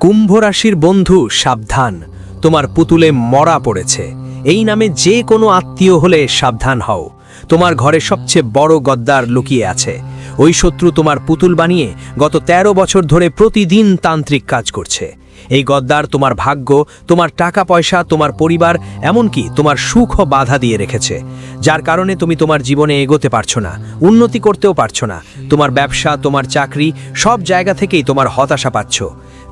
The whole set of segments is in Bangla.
কুম্ভ রাশির বন্ধু সাবধান, তোমার পুতুলে মরা পড়েছে। এই নামে যে কোনো আত্মীয় হলে সাবধান হও। তোমার ঘরে সবচেয়ে বড় গদ্দার লুকিয়ে আছে। ওই শত্রু তোমার পুতুল বানিয়ে গত ১৩ বছর ধরে প্রতিদিন তান্ত্রিক কাজ করছে। এই গদ্দার তোমার ভাগ্য, তোমার টাকা পয়সা, তোমার পরিবার, এমনকি তোমার সুখও বাধা দিয়ে রেখেছে। যার কারণে তুমি তোমার জীবনে এগোতে পারছ না, উন্নতি করতেও পারছ না। তোমার ব্যবসা, তোমার চাকরি, সব জায়গা থেকেই তোমার হতাশা পাচ্ছ।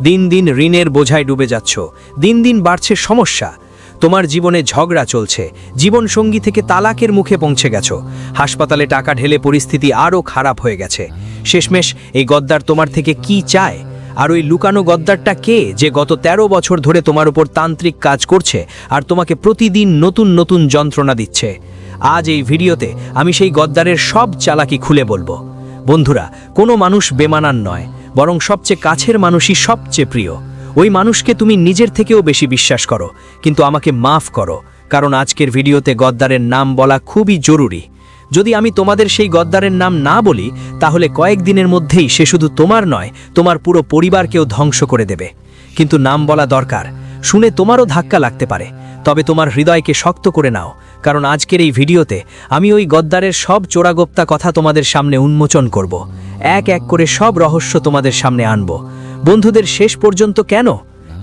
দিন দিন ঋণের বোঝায় ডুবে যাচ্ছ। দিন দিন বাড়ছে সমস্যা। তোমার জীবনে ঝগড়া চলছে। জীবন সঙ্গী থেকে তালাকের মুখে পৌঁছে গেছো। হাসপাতালে টাকা ঢেলে পরিস্থিতি আরও খারাপ হয়ে গেছে। শেষমেশ এই গদ্দার তোমার থেকে কি চায়? আর ওই লুকানো গদ্দারটা কে যে গত ১৩ বছর ধরে তোমার উপর তান্ত্রিক কাজ করছে আর তোমাকে প্রতিদিন নতুন নতুন যন্ত্রণা দিচ্ছে? আজ এই ভিডিওতে আমি সেই গদ্দারের সব চালাকি খুলে বলব। বন্ধুরা, কোনো মানুষ বেমানান নয়। বরং সবচেয়ে কাছের মানুষই সবচেয়ে প্রিয়। ওই মানুষকে তুমি নিজের থেকেও বেশি বিশ্বাস করো, কিন্তু আমাকে মাফ করো, কারণ আজকের ভিডিওতে গদ্দারের নাম বলা খুবই জরুরি। যদি আমি তোমাদের সেই গদ্দারের নাম না বলি, তাহলে কয়েকদিনের মধ্যেই সে শুধু তোমার নয়, তোমার পুরো পরিবারকেও ধ্বংস করে দেবে। কিন্তু নাম বলা দরকার। শুনে তোমারও ধাক্কা লাগতে পারে, তবে তোমার হৃদয়কে শক্ত করে নাও কারণ আজকের এই ভিডিওতে আমি ওই গদ্দারের সব চোরাগোপ্তা কথা তোমাদের সামনে উন্মোচন করব। এক এক করে সব রহস্য তোমাদের সামনে আনব। বন্ধুদের শেষ পর্যন্ত কেন?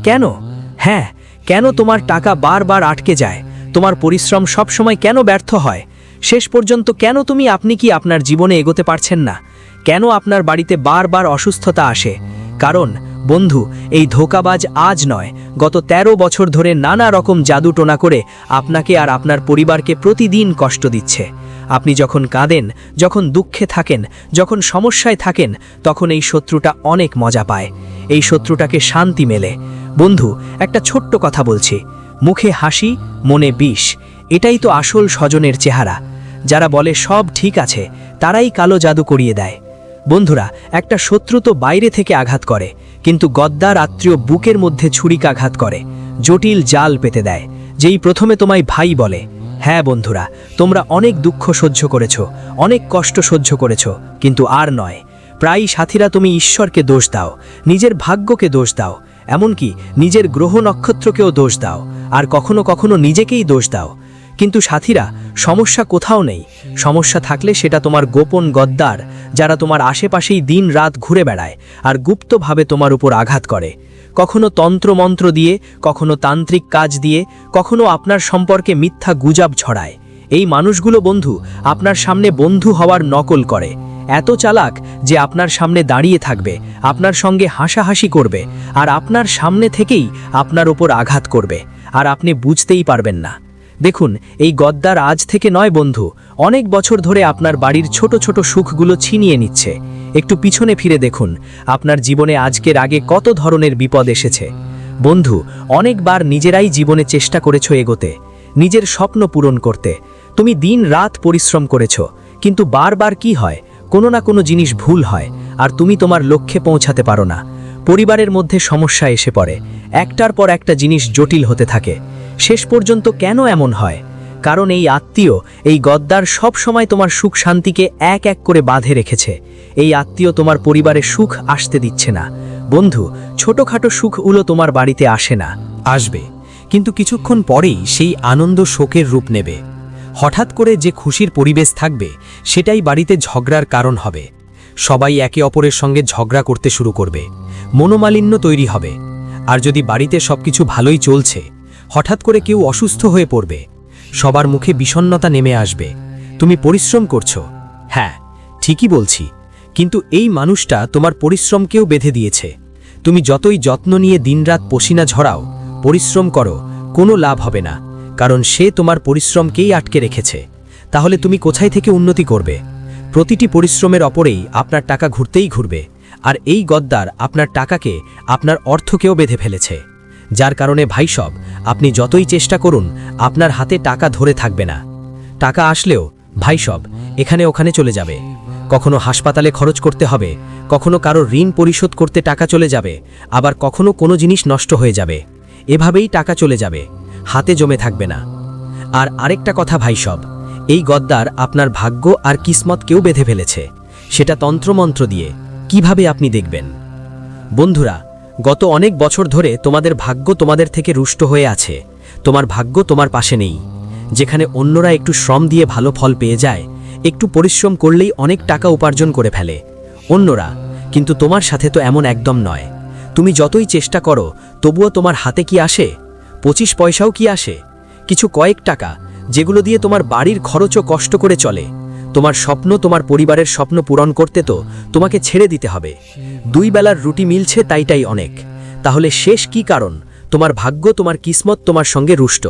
কেন? হ্যাঁ কেন তোমার টাকা বারবার আটকে যায়? তোমার পরিশ্রম সবসময় কেন ব্যর্থ হয়? শেষ পর্যন্ত কেন তুমি আপনি কি আপনার জীবনে এগোতে পারছেন না? কেন আপনার বাড়িতে বারবার অসুস্থতা আসে? কারণ, বন্ধু, এই ধোকাবাজ আজ নয়। গত ১৩ বছর ধরে নানা রকম জাদু টোনা করে আপনাকে আর আপনার পরিবারকে প্রতিদিন কষ্ট দিচ্ছে। আপনি যখন কাঁদেন, যখন দুঃখে থাকেন, যখন সমস্যায় থাকেন, তখন এই শত্রুটা অনেক মজা পায়। এই শত্রুটাকে শান্তি মেলে। বন্ধু, একটা ছোট্ট কথা বলছি। মুখে হাসি, মনে বিষ। এটাই তো আসল স্বজনের চেহারা। যারা বলে সব ঠিক আছে, তারাই কালো জাদু করিয়ে দেয়। বন্ধুরা, একটা শত্রু তো বাইরে থেকে আঘাত করে, কিন্তু গদ্দার আত্মীয় বুকের মধ্যে ছুরিকাঘাত করে, জটিল জাল পেতে দেয়, যেই প্রথমে তোমায় ভাই বলে। হ্যাঁ বন্ধুরা, তোমরা অনেক দুঃখ সহ্য করেছ, অনেক কষ্ট সহ্য করেছ, কিন্তু আর নয়। প্রায়ই সাথীরা তুমি ঈশ্বরকে দোষ দাও, নিজের ভাগ্যকে দোষ দাও, এমনকি নিজের গ্রহ নক্ষত্রকেও দোষ দাও, আর কখনো কখনো নিজেকেই দোষ দাও। কিন্তু সাথীরা, সমস্যা কোথাও নেই। সমস্যা থাকলে সেটা তোমার গোপন গদ্দার, যারা তোমার আশেপাশেই দিন রাত ঘুরে বেড়ায় আর গুপ্তভাবে তোমার উপর আঘাত করে। কখনো তন্ত্রমন্ত্র দিয়ে, কখনো তান্ত্রিক কাজ দিয়ে, কখনো আপনার সম্পর্কে মিথ্যা গুজাব ছড়ায়। এই মানুষগুলো বন্ধু, আপনার সামনে বন্ধু হওয়ার নকল করে। এত চালাক যে আপনার সামনে দাঁড়িয়ে থাকবে, আপনার সঙ্গে হাসাহাসি করবে আর আপনার সামনে থেকেই আপনার ওপর আঘাত করবে। আর আপনি বুঝতেই পারবেন না। দেখুন, এই গদ্দার আজ থেকে নয় বন্ধু। অনেক বছর ধরে আপনার বাড়ির ছোট ছোট সুখগুলো ছিনিয়ে নিচ্ছে। একটু পিছনে ফিরে দেখুন, আপনার জীবনে আজকের আগে কত ধরনের বিপদ এসেছে। বন্ধু, অনেকবার নিজেরাই জীবনে চেষ্টা করেছ এগোতে, নিজের স্বপ্ন পূরণ করতে। তুমি দিন রাত পরিশ্রম করেছ, কিন্তু বারবার কি হয়? কোনো না কোনো জিনিস ভুল হয়, আর তুমি তোমার লক্ষ্যে পৌঁছাতে পারো না। পরিবারের মধ্যে সমস্যা এসে পড়ে, একটার পর একটা জিনিস জটিল হতে থাকে। শেষ পর্যন্ত কেন এমন হয়? কারণ এই আত্মীয়, এই গদ্দার সব সময় তোমার সুখ শান্তিকে এক এক করে বাঁধে রেখেছে। এই আত্মীয় তোমার পরিবারে সুখ আসতে দিচ্ছে না। বন্ধু, ছোটখাটো সুখ উলো তোমার বাড়িতে আসে না, আসবে। কিন্তু কিছুক্ষণ পরেই সেই আনন্দ শোকের রূপ নেবে। হঠাৎ করে যে খুশির পরিবেশ থাকবে, সেটাই বাড়িতে ঝগড়ার কারণ হবে। সবাই একে অপরের সঙ্গে ঝগড়া করতে শুরু করবে। মনোমালিন্য তৈরি হবে। আর যদি বাড়িতে সবকিছু ভালোই চলছে হঠাৎ করে কেউ অসুস্থ হয়ে পড়বে। সবার মুখে বিষণ্ণতা নেমে আসবে। তুমি পরিশ্রম করছ। হ্যাঁ ঠিকই বলছি। কিন্তু এই মানুষটা তোমার পরিশ্রমকেও বেঁধে দিয়েছে। তুমি যতই যত্ন নিয়ে দিনরাত পসিনা ঝরাও, পরিশ্রম করো, কোনো লাভ হবে না। কারণ সে তোমার পরিশ্রমকেই আটকে রেখেছে। তাহলে তুমি কোথায় থেকে উন্নতি করবে? প্রতিটি পরিশ্রমের অপরেই আপনার টাকা ঘুরতেই ঘুরবে। আর এই গদ্দার আপনার টাকাকে আপনার অর্থকেও বেঁধে ফেলেছে। যার কারণে ভাইসব আপনি যতই চেষ্টা করুন, আপনার হাতে টাকা ধরে থাকবে না। টাকা আসলেও ভাইসব এখানে ওখানে চলে যাবে। কখনো হাসপাতালে খরচ করতে হবে, কখনো কারও ঋণ পরিশোধ করতে টাকা চলে যাবে, আবার কখনো কোনো জিনিস নষ্ট হয়ে যাবে। এভাবেই টাকা চলে যাবে, হাতে জমে থাকবে না। আর আরেকটা কথা ভাইসব এই গদ্দার আপনার ভাগ্য আর কিসমতকেও বেঁধে ফেলেছে। সেটা তন্ত্রমন্ত্র দিয়ে, কীভাবে আপনি দেখবেন? বন্ধুরা গত অনেক বছর ধরে তোমাদের ভাগ্য তোমাদের থেকে রুষ্ট হয়ে আছে। তোমার ভাগ্য তোমার পাশে নেই। যেখানে অন্যরা একটু শ্রম দিয়ে ভালো ফল পেয়ে যায়, একটু পরিশ্রম করলেই অনেক টাকা উপার্জন করে ফেলে। অন্যরা, কিন্তু তোমার সাথে তো এমন একদম নয়। তুমি যতই চেষ্টা করো, তবুও তোমার হাতে কি আসে? পঁচিশ পয়সাও কি আসে? কিছু কয়েক টাকা, যেগুলো দিয়ে তোমার বাড়ির খরচও কষ্ট করে চলে। তোমার স্বপ্ন তোমার পরিবারের স্বপ্ন পূরণ করতে তো তোমাকে ছেড়ে দিতে হবে। দুই বেলার রুটি মিলছে তাইটাই অনেক। তাহলে শেষ কি কারণ? তোমার ভাগ্য, তোমার কিসমত, তোমার সঙ্গে রুষ্ট।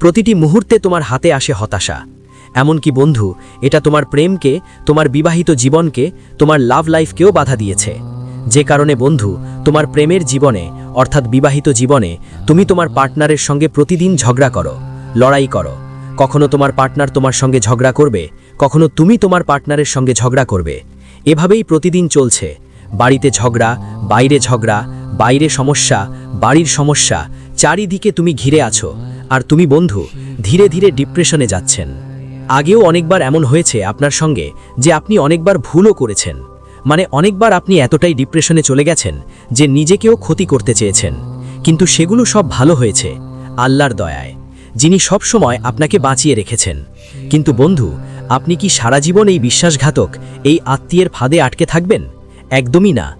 প্রতিটি মুহূর্তে তোমার হাতে আসে হতাশা। এমনকি বন্ধু, এটা তোমার প্রেমকে, তোমার বিবাহিত জীবনকে, তোমার লাভ লাইফকেও বাধা দিয়েছে। যে কারণে বন্ধু, তোমার প্রেমের জীবনে, অর্থাৎ বিবাহিত জীবনে, তুমি তোমার পার্টনারের সঙ্গে প্রতিদিন ঝগড়া করো, লড়াই করো। কখনো তোমার পার্টনার তোমার সঙ্গে ঝগড়া করবে কখনো তুমি তোমার পার্টনারের সঙ্গে ঝগড়া করবে। এভাবেই প্রতিদিন চলছে। বাড়িতে ঝগড়া, বাইরে ঝগড়া, বাইরে সমস্যা, বাড়ির সমস্যা, চারিদিকে তুমি ঘিরে আছো। আর তুমি বন্ধু, ধীরে ধীরে ডিপ্রেশনে যাচ্ছেন। আগেও অনেকবার এমন হয়েছে আপনার সঙ্গে যে আপনি অনেকবার ভুলও করেছেন। মানে অনেকবার আপনি এতটাই ডিপ্রেশনে চলে গেছেন যে নিজেকেও ক্ষতি করতে চেয়েছেন। কিন্তু সেগুলো সব ভালো হয়েছে, আল্লাহর দয়ায়, যিনি সব সময় আপনাকে বাঁচিয়ে রেখেছেন। কিন্তু বন্ধু আপনি কি সারা জীবন এই বিশ্বাসঘাতক, এই আত্মীয়ের ফাঁদে আটকে থাকবেন? একদমই না।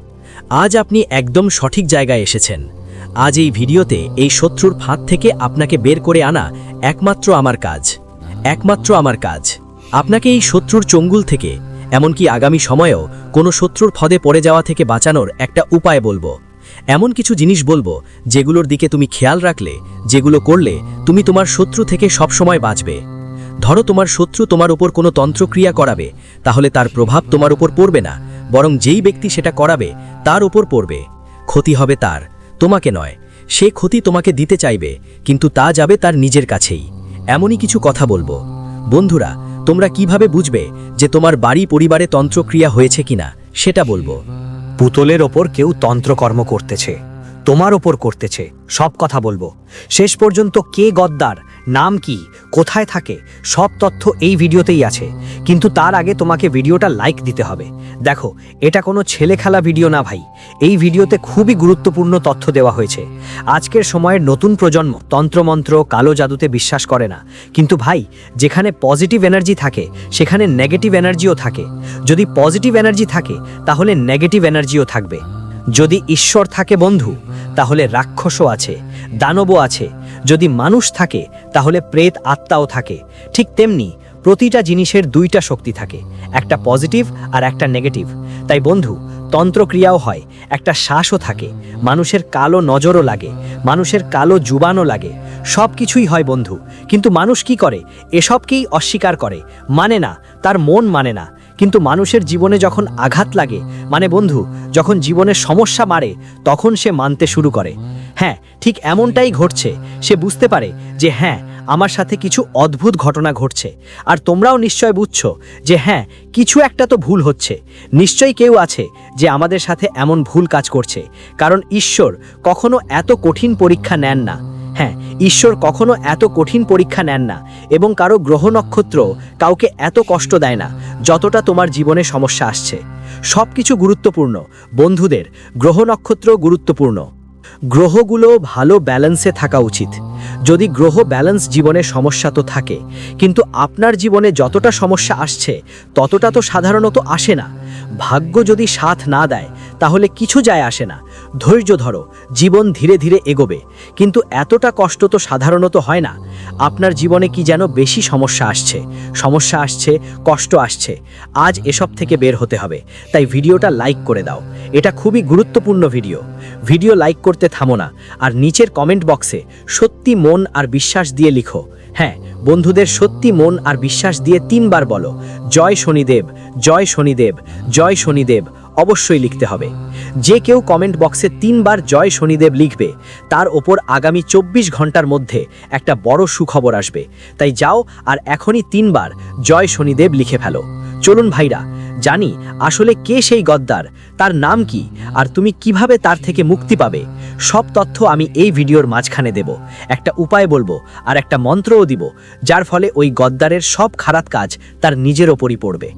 আজ আপনি একদম সঠিক জায়গায় এসেছেন। আজ এই ভিডিওতে এই শত্রুর ফাঁদ থেকে আপনাকে বের করে আনা একমাত্র আমার কাজ। একমাত্র আমার কাজ। আপনাকে এই শত্রুর চঙ্গুল থেকে, এমনকি আগামী সময়েও কোনো শত্রুর ফদে পড়ে যাওয়া থেকে বাঁচানোর একটা উপায় বলব। এমন কিছু জিনিস বলব, যেগুলোর দিকে তুমি খেয়াল রাখলে, যেগুলো করলে তুমি তোমার শত্রু থেকে সবসময় বাঁচবে। ধরো তোমার শত্রু তোমার উপর কোনো তন্ত্রক্রিয়া করাবে, তাহলে তার প্রভাব তোমার উপর পড়বে না, বরং যেই ব্যক্তি সেটা করাবে, তার উপর পড়বে। ক্ষতি হবে তার, তোমাকে নয়, সে ক্ষতি তোমাকে দিতে চাইবে, কিন্তু তা যাবে তার নিজের কাছেই। এমনই কিছু কথা বলব। বন্ধুরা, তোমরা কীভাবে বুঝবে যে তোমার বাড়ি পরিবারে তন্ত্রক্রিয়া হয়েছে কিনা, সেটা বলব। পুতলের ওপর কেউ তন্ত্রকর্ম করতেছে। তোমার ওপর করতেছে, সব কথা বলব। শেষ পর্যন্ত কে গদ্দার, নাম কি, কোথায় থাকে, সব তথ্য এই ভিডিওতেই আছে। কিন্তু তার আগে তোমাকে ভিডিওটা লাইক দিতে হবে। দেখো, এটা কোনো ছেলে খেলা ভিডিও না ভাই। এই ভিডিওতে খুবই গুরুত্বপূর্ণ তথ্য দেওয়া হয়েছে। আজকের সময়ের নতুন প্রজন্ম তন্ত্রমন্ত্র কালো জাদুতে বিশ্বাস করে না। কিন্তু ভাই, যেখানে পজিটিভ এনার্জি থাকে, সেখানে নেগেটিভ এনার্জিও থাকে। যদি পজিটিভ এনার্জি থাকে, তাহলে নেগেটিভ এনার্জিও থাকবে। যদি ঈশ্বর থাকে বন্ধু, তাহলে রাক্ষসও আছে, দানবও আছে। যদি মানুষ থাকে, তাহলে প্রেত আত্মাও থাকে। ঠিক তেমনি প্রতিটা জিনিসের দুইটা শক্তি থাকে, একটা পজিটিভ আর একটা নেগেটিভ। তাই বন্ধু, তন্ত্রক্রিয়াও হয়, একটা শ্বাসও থাকে, মানুষের কালো নজরও লাগে, মানুষের কালো জুবানও লাগে। সব কিছুই হয় বন্ধু, কিন্তু মানুষ কি করে? এসবকেই অস্বীকার করে মানে না, তার মন মানে না। কিন্তু মানুষের জীবনে যখন আঘাত লাগে মানে বন্ধু, যখন জীবনের সমস্যা মারে, তখন সে মানতে শুরু করে। হ্যাঁ ঠিক এমনটাই ঘটছে। সে বুঝতে পারে যে হ্যাঁ আমার সাথে কিছু অদ্ভুত ঘটনা ঘটছে। আর তোমরাও নিশ্চয় বুঝছ যে হ্যাঁ কিছু একটা তো ভুল হচ্ছে। নিশ্চয়ই কেউ আছে যে, আমাদের সাথে এমন ভুল কাজ করছে। কারণ ঈশ্বর কখনো এত কঠিন পরীক্ষা নেন না। হ্যাঁ ঈশ্বর কখনো এত কঠিন পরীক্ষা নেন না এবং কারও গ্রহ নক্ষত্র কাউকে এত কষ্ট দেয় না যতটা তোমার জীবনে সমস্যা আসছে। সব কিছু গুরুত্বপূর্ণ। বন্ধুদের, গ্রহ নক্ষত্র গুরুত্বপূর্ণ। গ্রহগুলো ভালো ব্যালেন্সে থাকা উচিত। যদি গ্রহ ব্যালেন্স জীবনে সমস্যা তো থাকে, কিন্তু আপনার জীবনে যতটা সমস্যা আসছে, ততটা তো সাধারণত আসে না। ভাগ্য যদি সাথ না দেয়, তাহলে কিছু যায় আসে না। ধৈর্য ধরো, জীবন ধীরে ধীরে এগোবে। কিন্তু এতটা কষ্ট তো সাধারণত হয় না। আপনার জীবনে কি যেন বেশি সমস্যা আসছে। সমস্যা আসছে, কষ্ট আসছে। আজ এসব থেকে বের হতে হবে। তাই ভিডিওটা লাইক করে দাও। এটা খুবই গুরুত্বপূর্ণ ভিডিও। ভিডিও লাইক করতে থামো না। আর নিচের কমেন্ট বক্সে সত্যি মন আর বিশ্বাস দিয়ে লিখো। হ্যাঁ বন্ধুদের সত্যি মন আর বিশ্বাস দিয়ে তিনবার বলো, জয় শনিদেব জয় শনিদেব জয় শনিদেব অবশ্যই লিখতে হবে। যে কেউ কমেন্ট বক্সে তিনবার জয় শনিদেব লিখবে, তার ওপর আগামী চব্বিশ ঘণ্টার মধ্যে একটা বড় সুখবর আসবে। তাই যাও আর এখনই তিনবার জয় শনিদেব লিখে ফেলো। চলুন ভাইরা জানি আসলে কে সেই গদ্দার, তার নাম কি, আর তুমি কীভাবে তার থেকে মুক্তি পাবে? সব তথ্য আমি এই ভিডিওর মাঝখানে দেব। একটা উপায় বলব, আর একটা মন্ত্রও দিব, যার ফলে ওই গদ্দারের সব খারাপ কাজ তার নিজের ওপরই পড়বে।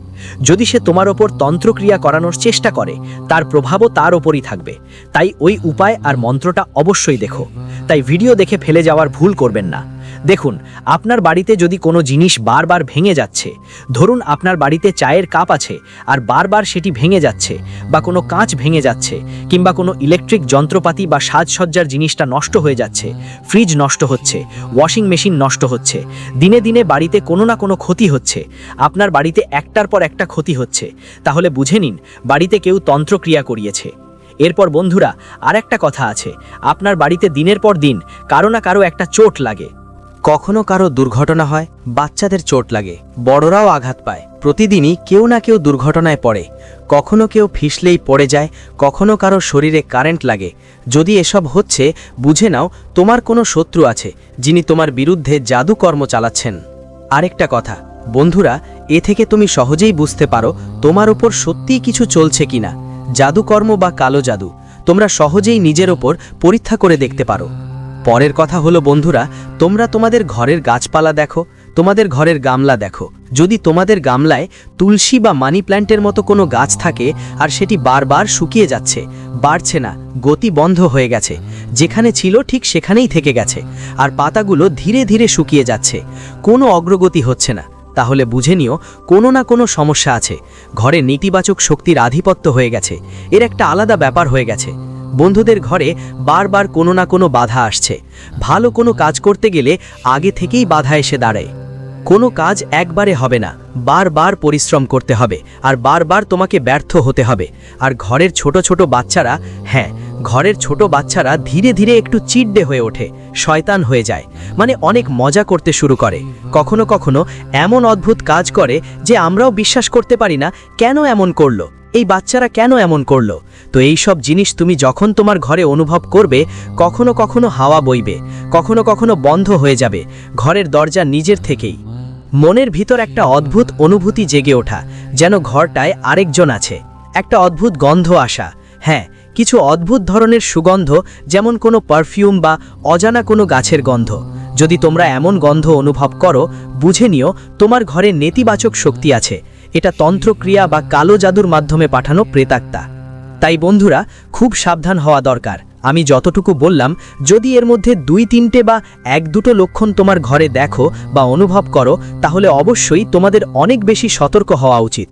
যদি সে তোমার ওপর তন্ত্রক্রিয়া করানোর চেষ্টা করে, তার প্রভাবও তার ওপরই থাকবে। তাই ওই উপায় আর মন্ত্রটা অবশ্যই দেখো। তাই ভিডিও দেখে ফেলে যাওয়ার ভুল করবেন না। দেখুন, আপনার বাড়িতে যদি কোনো জিনিস বারবার ভেঙে যাচ্ছে, ধরুন আপনার বাড়িতে চায়ের কাপ আছে আর বারবার সেটি ভেঙে যাচ্ছে বা কোনো কাঁচ ভেঙে যাচ্ছে কিংবা কোনো ইলেকট্রিক যন্ত্রপাতি বা সাজসজ্জার জিনিসটা নষ্ট হয়ে যাচ্ছে, ফ্রিজ নষ্ট হচ্ছে, ওয়াশিং মেশিন নষ্ট হচ্ছে, দিনে দিনে বাড়িতে কোনো না কোনো ক্ষতি হচ্ছে, আপনার বাড়িতে একটার পর একটা ক্ষতি হচ্ছে, তাহলে বুঝে নিন বাড়িতে কেউ তন্ত্রক্রিয়া করিয়েছে। এরপর বন্ধুরা আর একটা কথা আছে, আপনার বাড়িতে দিনের পর দিন কারও না কারও একটা চোট লাগে। কখনো কারও দুর্ঘটনা হয়, বাচ্চাদের চোট লাগে, বড়রাও আঘাত পায়। প্রতিদিনই কেউ না কেউ দুর্ঘটনায় পড়ে। কখনো কেউ ফিসলেই পড়ে যায়, কখনো কারও শরীরে কারেন্ট লাগে। যদি এসব হচ্ছে, বুঝে নাও তোমার কোনো শত্রু আছে, যিনি তোমার বিরুদ্ধে জাদুকর্ম চালাচ্ছেন। আরেকটা কথা, বন্ধুরা, এ থেকে তুমি সহজেই বুঝতে পারো তোমার ওপর সত্যিই কিছু চলছে কিনা। জাদুকর্ম বা কালো জাদু, তোমরা সহজেই নিজের ওপর পরীক্ষা করে দেখতে পারো। পরের কথা হলো, বন্ধুরা, তোমরা তোমাদের ঘরের গাছপালা দেখো, তোমাদের ঘরের গামলা দেখো। যদি তোমাদের গামলায় তুলসী বা মানি প্ল্যান্টের মতো কোনো গাছ থাকে, আর সেটি বারবার শুকিয়ে যাচ্ছে, বাড়ছে না, গতি বন্ধ হয়ে গেছে, যেখানে ছিল ঠিক সেখানেই থেকে গেছে, আর পাতাগুলো ধীরে ধীরে শুকিয়ে যাচ্ছে, কোনো অগ্রগতি হচ্ছে না। তাহলে বুঝে নিও, কোনো না কোনো সমস্যা আছে, ঘরে নেতিবাচক শক্তির আধিপত্য হয়ে গেছে, এর একটা আলাদা ব্যাপার হয়ে গেছে। বন্ধুদের ঘরে বারবার কোনো না কোনো বাধা আসছে। ভালো কোনো কাজ করতে গেলে আগে থেকেই বাধা এসে দাঁড়ায়। কোনো কাজ একবারে হবে না, বারবার পরিশ্রম করতে হবে, আর বারবার তোমাকে ব্যর্থ হতে হবে। আর ঘরের ছোট ছোট বাচ্চারা হ্যাঁ ঘরের ছোট বাচ্চারা ধীরে ধীরে একটু চিড্ডে হয়ে ওঠে, শয়তান হয়ে যায় মানে অনেক মজা করতে শুরু করে। কখনো কখনো এমন অদ্ভুত কাজ করে যে আমরাও বিশ্বাস করতে পারি না, কেন এমন করল? এই বাচ্চারা কেন এমন করল? তো এই সব জিনিস তুমি যখন তোমার ঘরে অনুভব করবে, কখনো কখনো হাওয়া বইবে, কখনো কখনো বন্ধ হয়ে যাবে, ঘরের দরজা নিজের থেকেই। মনের ভিতর একটা অদ্ভুত অনুভূতি জেগে ওঠা, যেন ঘরটায় আরেকজন আছে। একটা অদ্ভুত গন্ধ আসা হ্যাঁ কিছু অদ্ভুত ধরনের সুগন্ধ, যেমন কোনো পারফিউম বা অজানা কোনো গাছের গন্ধ। যদি তোমরা এমন গন্ধ অনুভব করো, বুঝে নিও তোমার ঘরে নেতিবাচক শক্তি আছে। এটা তন্ত্রক্রিয়া বা কালো জাদুর মাধ্যমে পাঠানো প্রেতাত্মা। তাই বন্ধুরা, খুব সাবধান হওয়া দরকার। আমি যতটুকু বললাম, যদি এর মধ্যে দুই তিনটে বা এক দুটো লক্ষণ তোমার ঘরে দেখো বা অনুভব করো, তাহলে অবশ্যই তোমাদের অনেক বেশি সতর্ক হওয়া উচিত।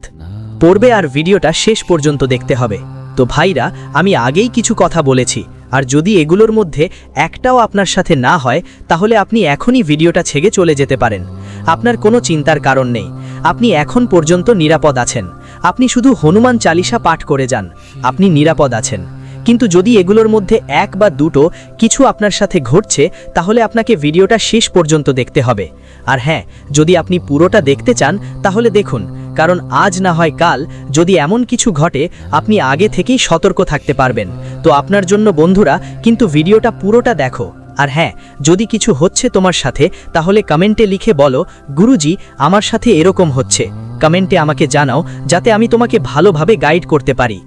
পড়বে আর ভিডিওটা শেষ পর্যন্ত দেখতে হবে। তো ভাইরা, আমি আগেই কিছু কথা বলেছি। আর যদি এগুলোর মধ্যে একটাও আপনার সাথে না হয়, তাহলে আপনি এখনই ভিডিওটা ছেগে চলে যেতে পারেন। আপনার কোনো চিন্তার কারণ নেই। আপনি এখন পর্যন্ত নিরাপদ আছেন। আপনি শুধু হনুমান চালিসা পাঠ করে যান। আপনি নিরাপদ আছেন। কিন্তু যদি এগুলোর মধ্যে এক বা দুটো কিছু আপনার সাথে ঘটছে, তাহলে আপনাকে ভিডিওটা শেষ পর্যন্ত দেখতে হবে। আর হ্যাঁ যদি আপনি পুরোটা দেখতে চান, তাহলে দেখুন কারণ আজ না হয় কাল যদি এমন কিছু ঘটে, আপনি আগে থেকেই সতর্ক থাকতে পারবেন। তো আপনার জন্য বন্ধুরা, কিন্তু ভিডিওটা পুরোটা দেখো। আর হ্যাঁ যদি কিছু হচ্ছে তোমার সাথে, তাহলে কমেন্টে লিখে বলো, গুরুজি, আমার সাথে এরকম হচ্ছে। কমেন্টে আমাকে জানাও, যাতে আমি তোমাকে ভালোভাবে গাইড করতে পারি।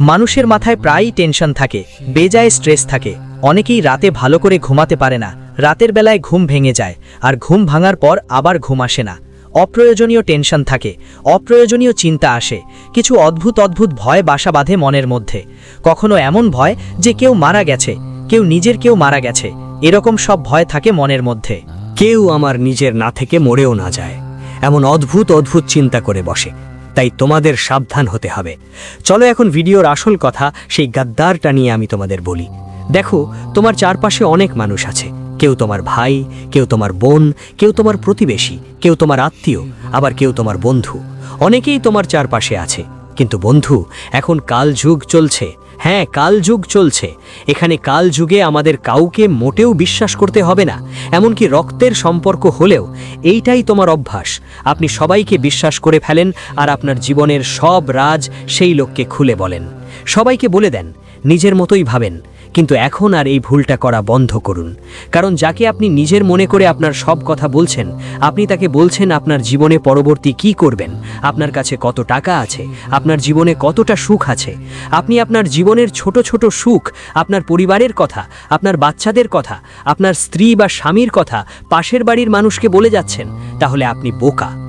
মানুষের মাথায় প্রায়ই টেনশন থাকে, বেজায় স্ট্রেস থাকে। অনেকেই রাতে ভালো করে ঘুমাতে পারে না, রাতের বেলায় ঘুম ভেঙে যায়, আর ঘুম ভাঙার পর আবার ঘুম আসে না। অপ্রয়োজনীয় টেনশন থাকে, অপ্রয়োজনীয় চিন্তা আসে, কিছু অদ্ভুত অদ্ভুত ভয় বাসা বাঁধে মনের মধ্যে। কখনো এমন ভয় যে কেউ মারা গেছে, কেউ নিজের কেউ মারা গেছে, এরকম সব ভয় থাকে মনের মধ্যে। কেউ আমার নিজের না থেকে মরেও না যায়, এমন অদ্ভুত অদ্ভুত চিন্তা করে বসে, তাই তোমাদের সাবধান হতে হবে। চলো এখন ভিডিওর আসল কথা, সেই গাদ্দারটা নিয়ে আমি তোমাদের বলি। দেখো, তোমার চারপাশে অনেক মানুষ আছে কেউ তোমার ভাই, কেউ তোমার বোন, কেউ তোমার প্রতিবেশী, কেউ তোমার আত্মীয়, আবার কেউ তোমার বন্ধু। অনেকেই তোমার চারপাশে আছে। কিন্তু বন্ধু, এখন কাল যুগ চলছে। হ্যাঁ কাল যুগ চলছে। এখানে কাল যুগে আমাদের কাউকে মোটেও বিশ্বাস করতে হবে না। এমনকি রক্তের সম্পর্ক হলেও এইটাই তোমার অভ্যাস। আপনি সবাইকে বিশ্বাস করে ফেলেন আর আপনার জীবনের সব রাজ সেই লোককে খুলে বলেন। সবাইকে বলে দেন, নিজের মতোই ভাবেন। কিন্তু এখন আর এই ভুলটা করা বন্ধ করুন। কারণ যাকে আপনি নিজের মনে করে আপনার সব কথা বলছেন, আপনি তাকে বলছেন আপনার জীবনে পরবর্তী কি করবেন, আপনার কাছে কত টাকা আছে, আপনার জীবনে কতটা সুখ আছে, আপনি আপনার জীবনের ছোট ছোট সুখ, আপনার পরিবারের কথা, আপনার বাচ্চাদের কথা, আপনার স্ত্রী বা স্বামীর কথা, পাশের বাড়ির মানুষকে বলে যাচ্ছেন, তাহলে আপনি বোকা।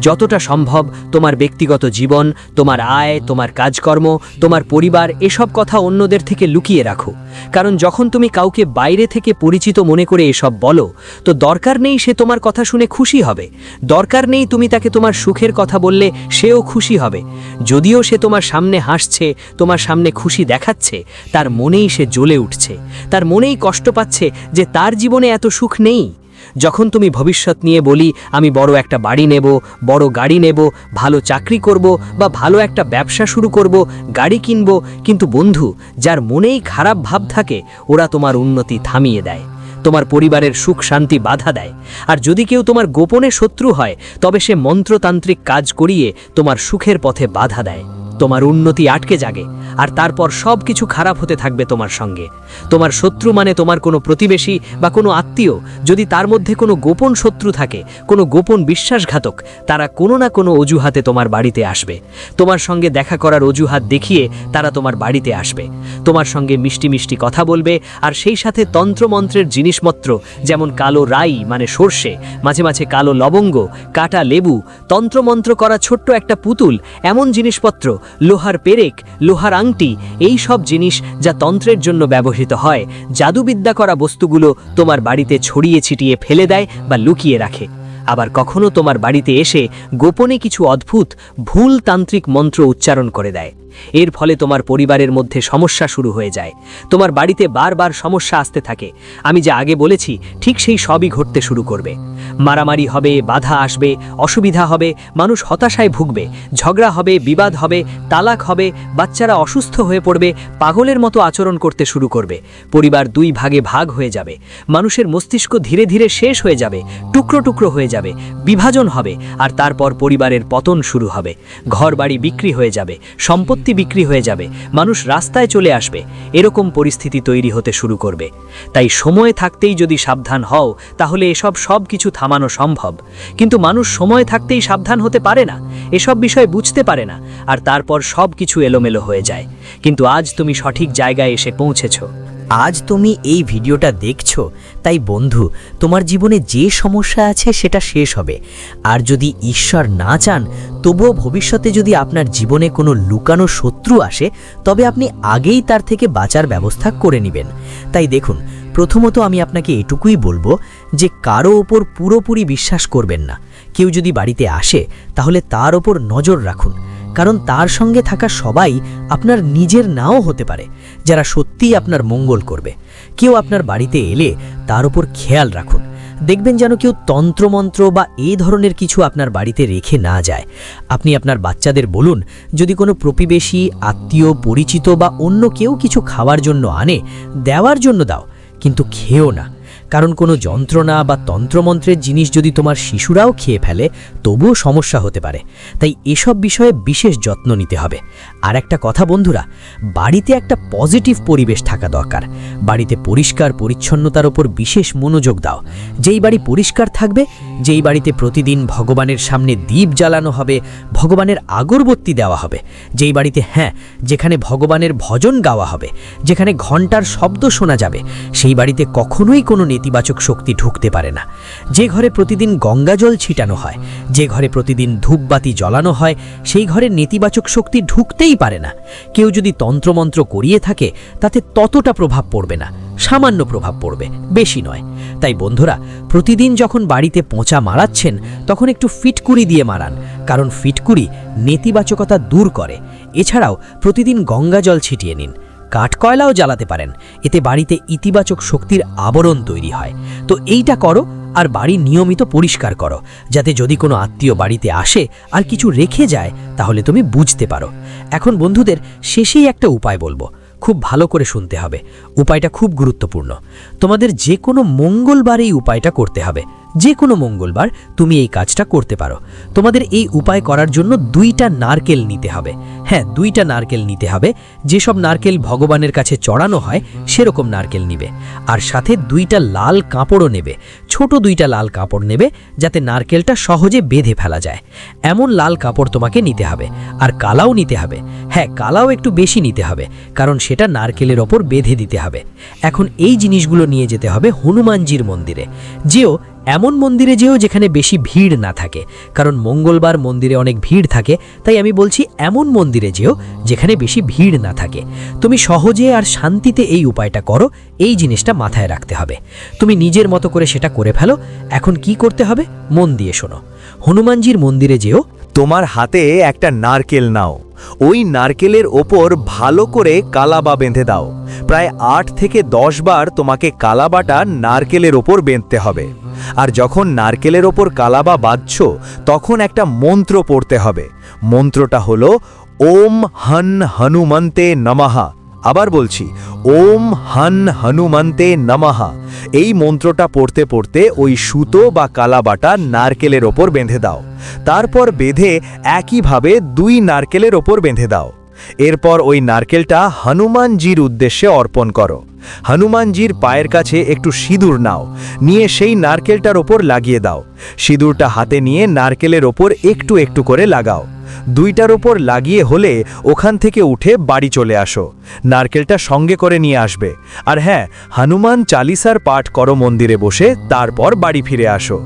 যতটা সম্ভব তোমার ব্যক্তিগত জীবন, তোমার আয়, তোমার কাজকর্ম, তোমার পরিবার, এসব কথা অন্যদের থেকে লুকিয়ে রাখো। কারণ যখন তুমি কাউকে বাইরে থেকে পরিচিত মনে করে এসব বলো, তো দরকার নেই সে তোমার কথা শুনে খুশি হবে। দরকার নেই তুমি তাকে তোমার সুখের কথা বললে সেও খুশি হবে। যদিও সে তোমার সামনে হাসছে, তোমার সামনে খুশি দেখাচ্ছে, তার মনেই সে জ্বলে উঠছে। তার মনেই কষ্ট পাচ্ছে যে তার জীবনে এত সুখ নেই। যখন তুমি ভবিষ্যৎ নিয়ে বলি, আমি বড় একটা বাড়ি নেব, বড় গাড়ি নেব, ভালো চাকরি করব বা ভালো একটা ব্যবসা শুরু করব, গাড়ি কিনব, কিন্তু বন্ধু, যার মনেই খারাপ ভাব থাকে, ওরা তোমার উন্নতি থামিয়ে দেয়, তোমার পরিবারের সুখ শান্তি বাধা দেয়। আর যদি কেউ তোমার গোপনে শত্রু হয়, তবে সে মন্ত্রতান্ত্রিক কাজ করিয়ে তোমার সুখের পথে বাধা দেয়। তোমার উন্নতি আটকে জাগে আর তারপর সব কিছু খারাপ হতে থাকবে তোমার সঙ্গে। তোমার শত্রু মানে তোমার কোনো প্রতিবেশী বা কোনো আত্মীয়। যদি তার মধ্যে কোনো গোপন শত্রু থাকে, কোনো গোপন বিশ্বাসঘাতক, তারা কোনো না কোনো অজুহাতে তোমার বাড়িতে আসবে। তোমার সঙ্গে দেখা করার অজুহাত দেখিয়ে তারা তোমার বাড়িতে আসবে। তোমার সঙ্গে মিষ্টি মিষ্টি কথা বলবে, আর সেই সাথে তন্ত্রমন্ত্রের জিনিসপত্র, যেমন কালো রাই মানে সর্ষে, মাঝে মাঝে কালো লবঙ্গ, কাটা লেবু, তন্ত্রমন্ত্র করা ছোট্ট একটা পুতুল, এমন জিনিসপত্র লোহার পেরেক, লোহার আংটি, এই সব জিনিস যা তন্ত্রের জন্য ব্যবহৃত হয়। জাদুবিদ্যা করা বস্তুগুলো তোমার বাড়িতে ছড়িয়ে ছিটিয়ে ফেলে দেয় বা লুকিয়ে রাখে। আবার কখনো তোমার বাড়িতে এসে গোপনে কিছু অদ্ভুত ভুল তান্ত্রিক মন্ত্র উচ্চারণ করে দেয়। এর ফলে তোমার পরিবারের মধ্যে সমস্যা শুরু হয়ে যায়। তোমার বাড়িতে বারবার সমস্যা আসতে থাকে। আমি যা আগে বলেছি, ঠিক সেই সবই ঘটতে শুরু করবে। মারামারি হবে, বাধা আসবে, অসুবিধা হবে, মানুষ হতাশায় ভুগবে, ঝগড়া হবে, বিবাদ হবে, তালাক হবে, বাচ্চারা অসুস্থ হয়ে পড়বে, পাগলের মতো আচরণ করতে শুরু করবে। পরিবার দুই ভাগে ভাগ হয়ে যাবে। মানুষের মস্তিষ্ক ধীরে ধীরে শেষ হয়ে যাবে, টুকরো টুকরো হয়ে যাবে, বিভাজন হবে, আর তারপর পরিবারের পতন শুরু হবে। ঘরবাড়ি বিক্রি হয়ে যাবে, সম্পত্তি বিক্রি হয়ে যাবে, মানুষ রাস্তায় চলে আসবে, এরকম পরিস্থিতি তৈরি হতে শুরু করবে। তাই সময় থাকতেই যদি সাবধান হও, তাহলে এসব সব কিছু থামানো সম্ভব। কিন্তু মানুষ সময় থাকতেই সাবধান হতে পারে না, এসব বিষয় বুঝতে পারে না, আর তারপর সব কিছু এলোমেলো হয়ে যায়। কিন্তু আজ তুমি সঠিক জায়গায় এসে পৌঁছেছো। আজ তুমি এই ভিডিওটা দেখছ, তাই বন্ধু, তোমার জীবনে যে সমস্যা আছে সেটা শেষ হবে। আর যদি ঈশ্বর না চান, তবুও ভবিষ্যতে যদি আপনার জীবনে কোনো লুকানো শত্রু আসে, তবে আপনি আগেই তার থেকে বাঁচার ব্যবস্থা করে নেবেন। তাই দেখুন, প্রথমত আমি আপনাকে এটুকুই বলব যে কারও ওপর পুরোপুরি বিশ্বাস করবেন না। কেউ যদি বাড়িতে আসে, তাহলে তার ওপর নজর রাখুন। কারণ তার সঙ্গে থাকা সবাই আপনার নিজের নাও হতে পারে, যারা সত্যিই আপনার মঙ্গল করবে। কেউ আপনার বাড়িতে এলে তার উপর খেয়াল রাখুন। দেখবেন যেন কেউ তন্ত্রমন্ত্র বা এই ধরনের কিছু আপনার বাড়িতে রেখে না যায়। আপনি আপনার বাচ্চাদের বলুন, যদি কোনো প্রতিবেশী, আত্মীয়, পরিচিত বা অন্য কেউ কিছু খাওয়ার জন্য আনে, দেওয়ার জন্য দাও, কিন্তু খেও না। কারণ কোনো যন্ত্রণা বা তন্ত্রমন্ত্রের জিনিস যদি তোমার শিশুরাও খেয়ে ফেলে, তবুও সমস্যা হতে পারে। তাই এসব বিষয়ে বিশেষ যত্ন নিতে হবে। আর একটা কথা বন্ধুরা, বাড়িতে একটা পজিটিভ পরিবেশ থাকা দরকার। বাড়িতে পরিষ্কার পরিচ্ছন্নতার ওপর বিশেষ মনোযোগ দাও। যেই বাড়ি পরিষ্কার থাকবে, যেই বাড়িতে প্রতিদিন ভগবানের সামনে দীপ জ্বালানো হবে, ভগবানের আগরবত্তি দেওয়া হবে। যেই বাড়িতে হ্যাঁ যেখানে ভগবানের ভজন গাওয়া হবে, যেখানে ঘণ্টার শব্দ শোনা যাবে, সেই বাড়িতে কখনোই কোনো নেতিবাচক শক্তি ঢুকতে পারে না। যে ঘরে প্রতিদিন গঙ্গাজল ছিটানো হয়, যে ঘরে প্রতিদিন ধূপবাতি জ্বলানো হয়, সেই ঘরে নেতিবাচক শক্তি ঢুকতেই পারে না। কেউ যদি তন্ত্রমন্ত্র করিয়ে থাকে, তাতে ততটা প্রভাব পড়বে না, সামান্য প্রভাব পড়বে, বেশি নয়। তাই বন্ধুরা, প্রতিদিন যখন বাড়িতে পচা মারাচ্ছেন, তখন একটু ফিটকুরি দিয়ে মারান, কারণ ফিটকুরি নেতিবাচকতা দূর করে। এছাড়াও প্রতিদিন গঙ্গা জল ছিটিয়ে নিন কাঠকয়লাও জ্বালাতে পারেন। এতে বাড়িতে ইতিবাচক শক্তির আবরণ তৈরি হয়। তো এইটা করো আর বাড়ি নিয়মিত পরিষ্কার করো। যাতে যদি কোনো আত্মীয় বাড়িতে আসে আর কিছু রেখে যায়, তাহলে তুমি বুঝতে পারো। এখন বন্ধুদের শেষেই একটা উপায় বলব। খুব ভালো করে শুনতে হবে। উপায়টা খুব গুরুত্বপূর্ণ। তোমাদের যে কোনো মঙ্গলবার এই উপায়টা করতে হবে। যে কোনো মঙ্গলবার তুমি এই কাজটা করতে পারো। তোমাদের এই উপায় করার জন্য দুইটা নারকেল নিতে হবে। হ্যাঁ দুইটা নারকেল নিতে হবে। যেসব নারকেল ভগবানের কাছে চড়ানো হয়, সেরকম নারকেল নিবে। আর সাথে দুইটা লাল কাপড়ও নেবে। ছোট দুইটা লাল কাপড় নেবে, যাতে নারকেলটা সহজে বেঁধে ফেলা যায়। এমন লাল কাপড় তোমাকে নিতে হবে। আর কালাও নিতে হবে। হ্যাঁ কালাও একটু বেশি নিতে হবে, কারণ সেটা নারকেলের ওপর বেঁধে দিতে হবে। এখন এই জিনিসগুলো নিয়ে যেতে হবে হনুমানজির মন্দিরে। যেও এমন মন্দিরে যেও যেখানে বেশি ভিড় না থাকে। কারণ মঙ্গলবার মন্দিরে অনেক ভিড় থাকে, তাই আমি বলছি এমন মন্দিরে যেও যেখানে বেশি ভিড় না থাকে। তুমি সহজে আর শান্তিতে এই উপায়টা করো, এই জিনিসটা মাথায় রাখতে হবে। তুমি নিজের মতো করে সেটা করে ফেলো, এখন কি করতে হবে? মন দিয়ে শোনো। হনুমানজির মন্দিরে যেও তোমার হাতে একটা নারকেল নাও। ওই নারকেলের ওপর ভালো করে কালাবা বেঁধে দাও। প্রায় আট থেকে দশ বার তোমাকে কালাবাটা নারকেলের ওপর বেঁধতে হবে। আর যখন নারকেলের ওপর কালাবা বাঁধছ, তখন একটা মন্ত্র পড়তে হবে। মন্ত্রটা হলো, ওম হন হনুমন্তে নমহা আবার বলছি, ওম হন হনুমন্তে নমহা এই মন্ত্রটা পড়তে পড়তে ওই সুতো বা কালাবাটা নারকেলের ওপর বেঁধে দাও। তারপর বেঁধে একইভাবে দুই নারকেলের ওপর বেঁধে দাও। এরপর ওই নারকেলটা হনুমানজির উদ্দেশ্যে অর্পণ করো। হনুমানজির পায়ের কাছে একটু সিঁদুর নাও, নিয়ে সেই নারকেলটার ওপর লাগিয়ে দাও। সিঁদুরটা হাতে নিয়ে নারকেলের ওপর একটু একটু করে লাগাও। দুইটার ওপর লাগিয়ে হলে ওখান থেকে উঠে বাড়ি চলে আসো। নারকেলটা সঙ্গে করে নিয়ে আসবে। আর হ্যাঁ হনুমান চালিসার পাঠ করো মন্দিরে বসে, তারপর বাড়ি ফিরে আসো।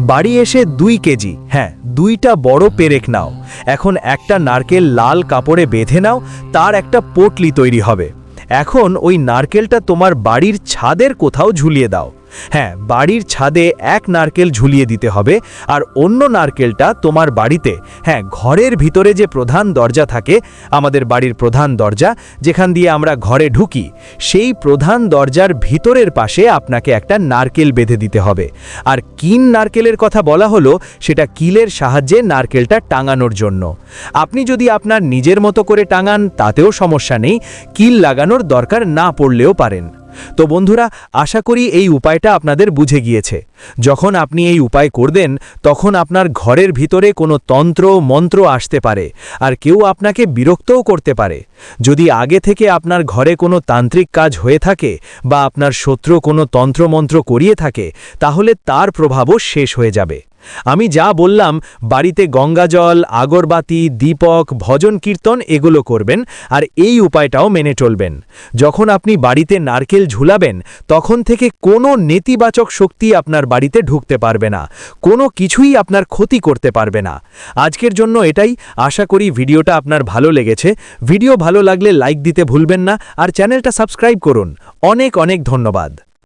বাড়ি এসে দুই কেজি হ্যাঁ দুইটা বড় পেরেক নাও। এখন একটা নারকেল লাল কাপড়ে বেঁধে নাও, তার একটা পোটলি তৈরি হবে। এখন ওই নারকেলটা তোমার বাড়ির ছাদের কোথাও ঝুলিয়ে দাও। হ্যাঁ বাড়ির ছাদে এক নারকেল ঝুলিয়ে দিতে হবে আর অন্য নারকেলটা তোমার বাড়িতে। হ্যাঁ ঘরের ভিতরে যে প্রধান দরজা থাকে, আমাদের বাড়ির প্রধান দরজা, যেখান দিয়ে আমরা ঘরে ঢুকি, সেই প্রধান দরজার ভিতরের পাশে আপনাকে একটা নারকেল বেঁধে দিতে হবে। আর কিন নারকেলের কথা বলা হলো, সেটা কিলের সাহায্যে নারকেলটা টাঙানোর জন্য। আপনি যদি আপনার নিজের মতো করে টাঙান, তাতেও সমস্যা নেই, কিল লাগানোর দরকার না পড়লেও পারেন। তো বন্ধুরা, আশা করি এই উপায়টা আপনাদের বুঝে গিয়েছে। যখন আপনি এই উপায় করবেন, তখন আপনার ঘরের ভিতরে কোনো তন্ত্র, মন্ত্র আসতে পারে, আর কেউ আপনাকে বিরক্তও করতে পারে। যদি আগে থেকে আপনার ঘরে কোনো তান্ত্রিক কাজ হয়ে থাকে, বা আপনার শত্রু কোনো তন্ত্রমন্ত্র করিয়ে থাকে, তাহলে তার প্রভাবও শেষ হয়ে যাবে। আমি যা বললাম, বাড়িতে গঙ্গাজল, আগরবাতি, দীপক, ভজন কীর্তন এগুলো করবেন আর এই উপায়টাও মেনে চলবেন। যখন আপনি বাড়িতে নারকেল ঝুলাবেন, তখন থেকে কোনো নেতিবাচক শক্তি আপনার বাড়িতে ঢুকতে পারবে না। কোনো কিছুই আপনার ক্ষতি করতে পারবে না। আজকের জন্য এটাই। আশা করি ভিডিওটা আপনার ভালো লেগেছে। ভিডিও ভালো লাগলে লাইক দিতে ভুলবেন না আর চ্যানেলটা সাবস্ক্রাইব করুন। অনেক অনেক ধন্যবাদ।